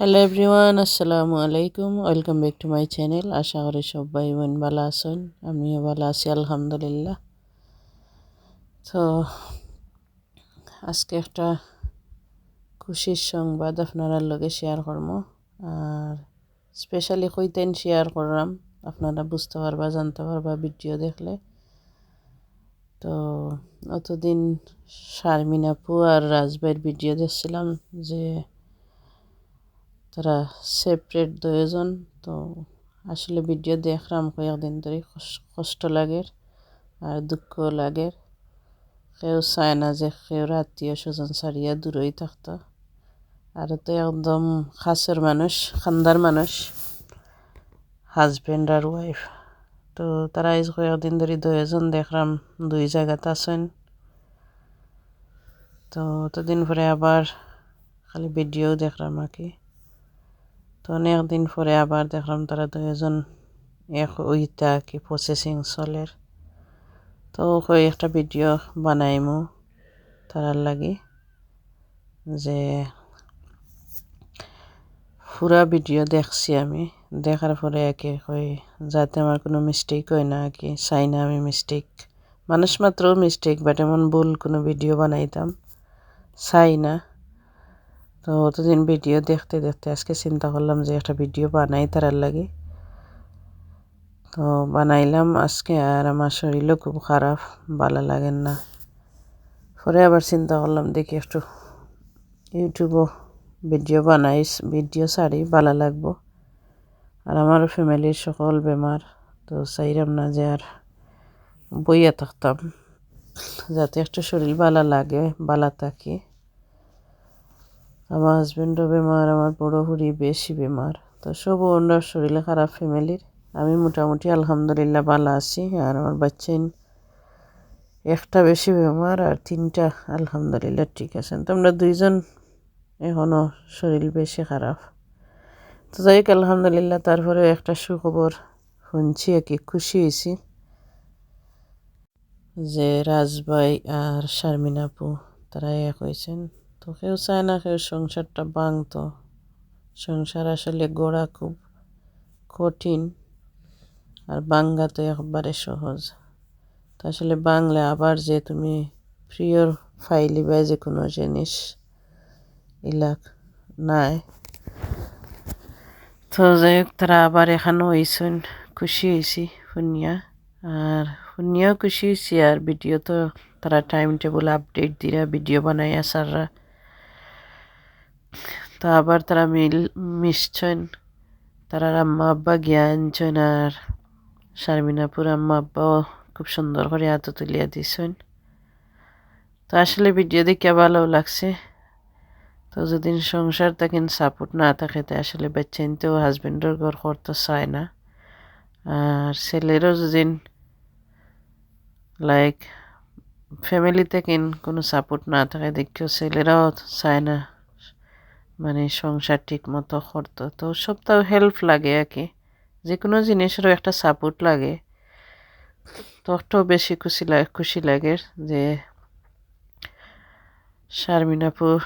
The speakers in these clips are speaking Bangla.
হ্যালো এভরিওয়ান আসসালামু আলাইকুম welcome back to my channel আশা করি সবাই মন ভালো আছেন আমিও ভালো আছি আলহামদুলিল্লাহ তো আজকে একটা খুশির সংবাদ আপনারা লগে শেয়ার করব আর স্পেশালি কইতেন শেয়ার করলাম। আপনারা বুঝতে পারবা, জানতে পারবা ভিডিও দেখলে। তো, অতদিন শারমিন আপু আর রাজবাইয়ের ভিডিও দেখছিলাম যে তারা সেপারেট দুজন তো আসলে ভিডিও দেখলাম কয়েকদিন ধরে কষ্ট লাগে আর দুঃখ লাগে। কেউ চায় না যে কেউ আত্মীয় স্বজন ছাড়িয়া দূরই থাকতো। আর তো একদম খাসের মানুষ, খান্দার মানুষ হাজব্যান্ড আর ওয়াইফ তো তারা এই কয়েকদিন ধরে দুজন দেখলাম, দুই জায়গাতে আছেন। তো অতদিন পরে আবার খালি ভিডিও দেখলাম আর কি। তো অনেক দিন পরে আবার দেখলাম তারা দুজন এক ওইটা কি প্রসেসিং চলের। তো একটা ভিডিও বানাইমু তারার লাগি যে পুরা ভিডিও দেখছি আমি। দেখার পরে একে কই যাতে আমার কোনো মিস্টেক হয় না কি, চাই না আমি মিস্টেক মানুষ মাত্র মিস্টেক বাট এমন ভুল কোনো ভিডিও বানাইতাম, চাই না। তো অতদিন ভিডিও দেখতে দেখতে আজকে চিন্তা করলাম যে একটা ভিডিও বানাই তারার লাগে তো বানাইলাম আজকে আর আমার শরীরও খুব খারাপ, ভালো লাগেন না। পরে আবার চিন্তা করলাম দেখি একটু ইউটিউবও ভিডিও বানাই, ভিডিও ছাড়ি, ভালো লাগবো। আর আমার ফ্যামিলির সকল বেমার, তো চাইলাম না যে আর বইয়া থাকতাম। যাতে একটু শরীর ভালো লাগে, ভালো থাকি। আমার হাজব্যান্ডও বেমার, আমার বড় হুড়ি বেশি বেমার। তো সব ওনার শরীরে খারাপ ফ্যামিলির আমি মোটামুটি আলহামদুলিল্লাহ ভালো আছি। আর আমার বাচ্চা একটা বেশি বেমার আর তিনটা, আলহামদুলিল্লাহ ঠিক আছেন তো আমরা দুইজন এখনও শরীর বেশি খারাপ। তো যাই হোক, আলহামদুলিল্লাহ তারপরে একটা সুখবর শুনছি, আর কি খুশি হয়েছি যে রাজবাই আর শারমিন আপু তারা এক হয়েছেন। তো কেউ চায় না কেউ সংসারটা ভাঙতো সংসার আসলে গড়া খুব কঠিন আর বাঙ্গা তো একবারে সহজ। তো আসলে বাংলা আবার যে তুমি প্রিয়র ফাইলিবা যে কোনো জিনিস ইলাক নাই। তো যাই হোক, তারা আবার এখানেও হয়েছেন খুশি হয়েছি শুনিয়া। আর শুনিয়াও খুশি হয়েছি আর ভিডিও তো তারা টাইম টেবিল আপডেট দিরা, ভিডিও বানাই আসাররা তো আবার তারা মিল, মিশছেন। তারা আম্মা আব্বা জ্ঞানছেন আর শারমিনাপুর আম্মা আব্বাও খুব সুন্দর করে হাত তুলিয়া দিছেন। তো আসলে ভিডিও দেখে ভালো লাগছে। তো যদি সংসার থাকেন সাপোর্ট না থাকে, তো আসলে বেচাইনতেও হাজব্যান্ডের ঘর করতে চায় না। আর ছেলেরও যদি লাইক ফ্যামিলি থেকে কোনো সাপোর্ট না থাকে, দেখিও ছেলেরাও চায় না। মানে সংসার ঠিক মতো করতো। তো সবটাও হেল্প লাগে আর কি। যে কোনো জিনিসেরও একটা সাপোর্ট লাগে। তো বেশি খুশি লাগে খুশি লাগে যে শারমিনাপুর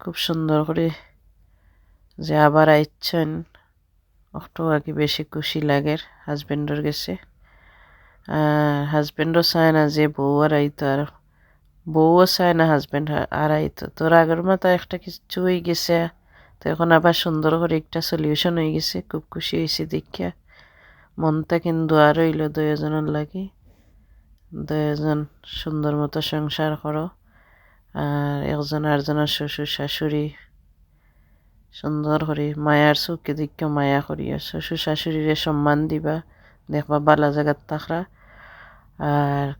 খুব সুন্দর করে যে আবার আইচ্ছেন। অটো আর কি বেশি খুশি লাগে হাজব্যান্ডের গেছে আর হাজব্যান্ডও চায় না যে বউ আর আইতো আর বউও চায় না হাজব্যান্ড আর আইতো তোর আগের মাথা একটা কিছু হয়ে গেছে। তো এখন আবার সুন্দর করে একটা সলিউশন হয়ে গেছে। খুব খুশি হয়েছে দেখিয়া। মনটা কিন্তু আর রইল দুজনের লাগি। দুজন সুন্দর মতো সংসার করো। আর একজন আরেকজনের শ্বশুর, শাশুড়ি। সুন্দর করে মায়ার চোখকে দেখে মায়া করিয়া শ্বশুর, শাশুড়িরে সম্মান দিবা। দেখবা বালা জায়গার থাকরা। আর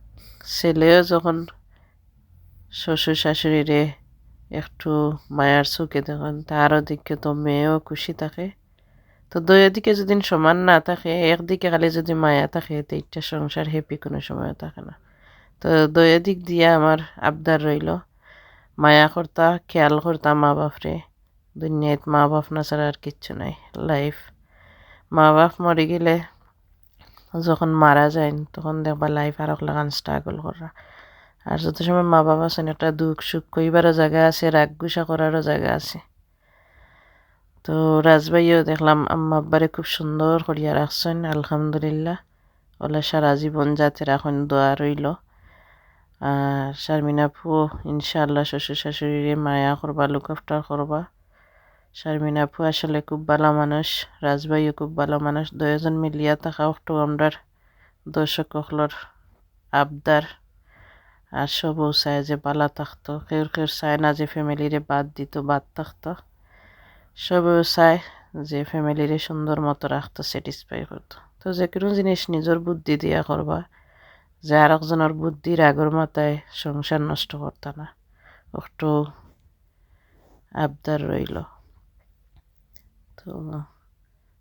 ছেলেও যখন শ্বশুর শাশুড়িরে একটু মায়ার চোখে দেখেন তারও দিকে তো মেয়েও খুশি থাকে। তো দুই দিকে যদি সমান না থাকে, একদিকে খালি যদি মায়া থাকে, তো একটা সংসার হ্যাপি কোনো সময় থাকে না। তো দুই দিক দিয়ে আমার আবদার রইল, মায়া করতা, খেয়াল করতা, মা বাপরে। দুনিয়াত মা বাপ না ছাড়া আর কিচ্ছু নাই লাইফ মা বাপ মরে গেলে যখন মারা যায় তখন দেখবা লাইফ আর লাগান স্ট্রাগল করা আর যত সময় মা বাবা আছেন একটা দুঃখ সুখ কইবারও জায়গা আছে, রাগ গুসা করারও জায়গা আছে। তো রাজভাইও দেখলাম আম্মা আব্বারে খুব সুন্দর করিয়া রাখছেন, আলহামদুলিল্লাহ। ওলা সারা জীবন যাতে রাখুন দোয়া রইল। আর শারমিনা ফু ইনশাআল্লাহ শ্বশুর শাশুড়িরে মায়া করবা লুক করবা। শারমিনা ফু আসলে খুব ভালো মানুষ রাজভাইও খুব ভালো মানুষ। দুজন মিলিয়া থাকা একটু আমরার দর্শক হকলর আবদার। আর সবও চায় যে বালা থাকতো। কেউ কেউ চায় না যে ফ্যামিলিরে বাদ দিত, বাদ থাকতো। সবেও চায় যে ফ্যামিলিরে সুন্দর মতো রাখতো স্যাটিসফাই করতো। তো যে কোনো জিনিস নিজের বুদ্ধি দিয়া করবা, যে আর একজনের বুদ্ধির আগর মাথায় সংসার নষ্ট করতা না। একটু আবদার রইল। তো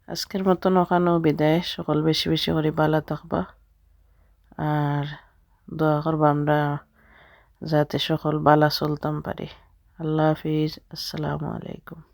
আজকের মতন ওখানেও বিদায়। সকল বেশি বেশি করে বালা থাকবা। আর দোয়া করব আমরা যাতে সকল বালা চলতাম পারি। আল্লাহ হাফিজ। আসসালামু আলাইকুম।